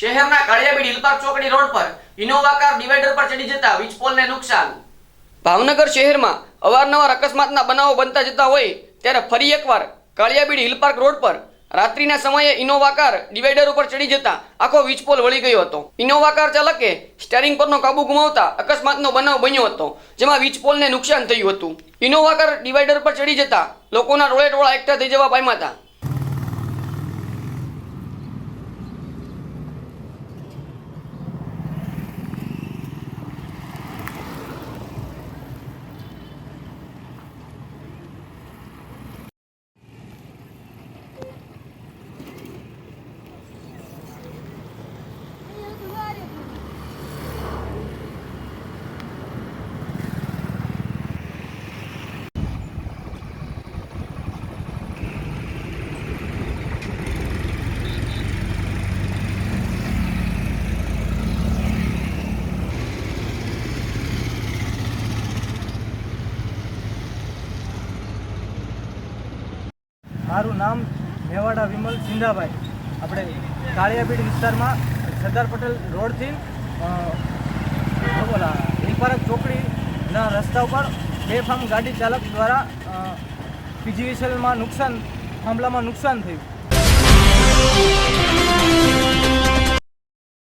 શહેરના કાળિયાબીડ હિલપાર્ક ચોકડી રોડ પર ઇનોવા કાર ડિવાઈડર પર ચડી જતા વીજપોલને નુકસાન. ભાવનગર શહેરમાં અવારનવાર અકસ્માતના બનાવો બનતા જતા હોય ત્યારે ફરી એકવાર કાળિયાબીડ હિલપાર્ક રોડ પર રાત્રિના સમયે ઇનોવા કાર ડિવાઈડર ઉપર ચડી જતા આખો વીજપોલ વળી ગયો હતો. ઇનોવા કાર ચાલકે સ્ટેરિંગ પરનો કાબુ ગુમાવતા અકસ્માતનો બનાવ બન્યો હતો, જેમાં વીજપોલને નુકસાન થયું હતું. ઇનોવા કાર ડિવાઈડર પર ચડી જતા લોકોના ટોળે ટોળા એકઠા થઈ જવા પામ્યા હતા. મારું નામ મેવાડા વિમલ સિંધાભાઈ. આપણે કાળિયાબીડ વિસ્તારમાં સરદાર પટેલ રોડથી બોલા હિલપારક ચોકડીના રસ્તા ઉપર બેફામ ગાડી ચાલક દ્વારા પીજીવીસીએલમાં નુકસાન, થાંભલામાં નુકસાન થયું.